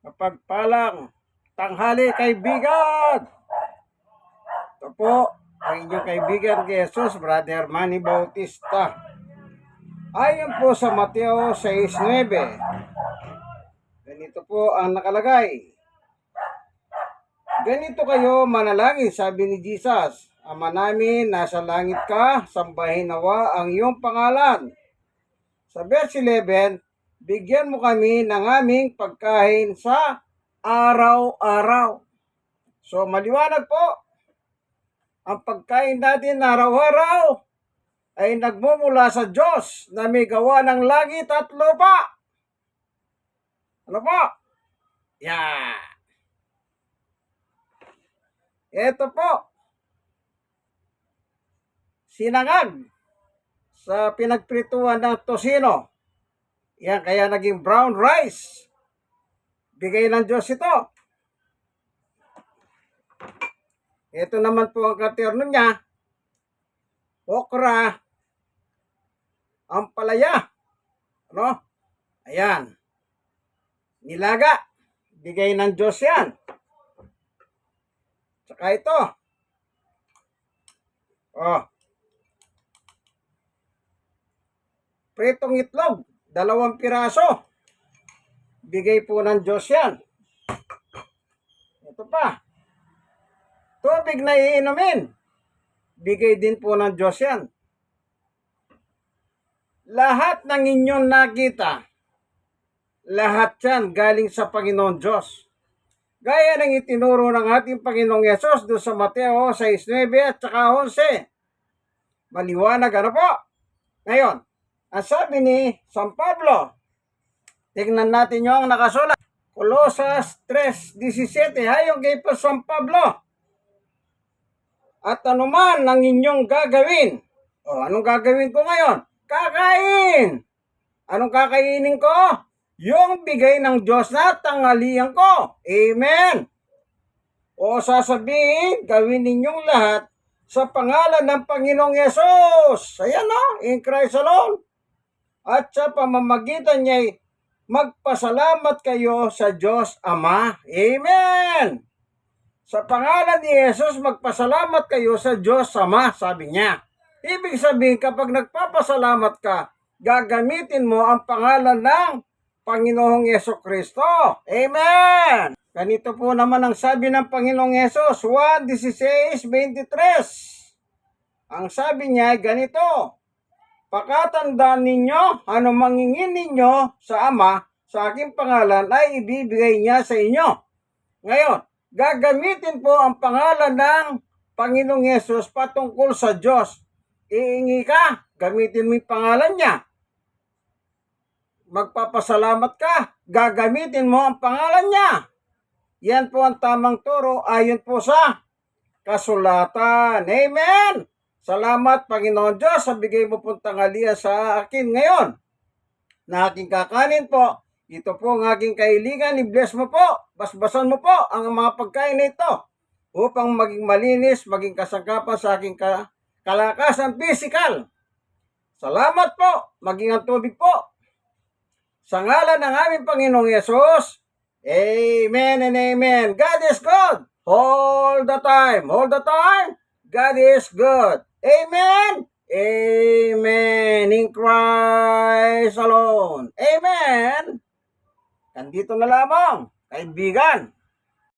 Mapagpalang tanghali kaibigan. Ito po ang inyong kaibigan kay Jesus, Brother Manny Bautista. Ayon po sa Mateo 6.9, ganito po ang nakalagay. Ganito kayo manalangin, sabi ni Jesus. Ama namin, nasa langit ka, sambahin nawa ang iyong pangalan. Sa verse 11, bigyan mo kami ng aming pagkain sa araw-araw. So maliwanag po, ang pagkain natin araw-araw ay nagmumula sa Diyos na may gawa ng langit at lupa. Ano po? Yan. Ito po. Sinangag sa pinagprituan ng tosino. Yan, kaya naging brown rice. Bigay ng Diyos ito. Ito naman po ang katerno niya. Okra. Ampalaya. Ano? Ayan. Nilaga. Bigay ng Diyos yan. Tsaka ito. Oh. Pritong itlog. Dalawang piraso. Bigay po ng Diyos yan. Ito pa. Tubig na iinumin. Bigay din po ng Diyos yan. Lahat ng inyong nakita, lahat yan galing sa Panginoon Diyos. Gaya ng itinuro ng ating Panginoong Yesus doon sa Mateo 6.9 at saka 11. Maliwanag ano po? Ngayon, ang sabi ni San Pablo, tingnan natin yung nakasulat. Colosas 3.17, ayon kay pa San Pablo. At anuman ang inyong gagawin. O, anong gagawin ko ngayon? Kakain! Anong kakainin ko? Yung bigay ng Diyos na tanghalian ko. Amen! O sasabihin, gawin ninyong lahat sa pangalan ng Panginoong Yesus. Ayan o, in Christ alone. At sa pamamagitan niya, magpasalamat kayo sa Diyos Ama. Amen! Sa pangalan ni Jesus, magpasalamat kayo sa Diyos Ama, sabi niya. Ibig sabihin, kapag nagpapasalamat ka, gagamitin mo ang pangalan ng Panginoong Yeso Kristo. Amen! Ganito po naman ang sabi ng Panginoong Yesus, 1.16.23. Ang sabi niya ay ganito, Pakatandaan ninyo, ano mangingin ninyo sa Ama, sa aking pangalan ay ibibigay niya sa inyo. Ngayon, gagamitin po ang pangalan ng Panginoong Yesus patungkol sa Diyos. Iingi ka, gamitin mo yung pangalan niya. Magpapasalamat ka, gagamitin mo ang pangalan niya. Yan po ang tamang turo ayon po sa kasulatan. Amen! Salamat Panginoon Diyos sa bigay mo pong tanghalian sa akin ngayon. Na aking kakanin po. Ito po ang aking kahilingan. I-bless mo po. Basbasan mo po ang mga pagkain na ito upang maging malinis, maging kasangkapan sa aking ka kalakasan physical. Salamat po. Maging ang tubig po. Sa ngalan ng aming Panginoong Yesus, Amen and Amen. God is good. All the time. All the time. God is good. Amen. Amen. In Christ alone. Amen. Nandito na lamang, kaibigan.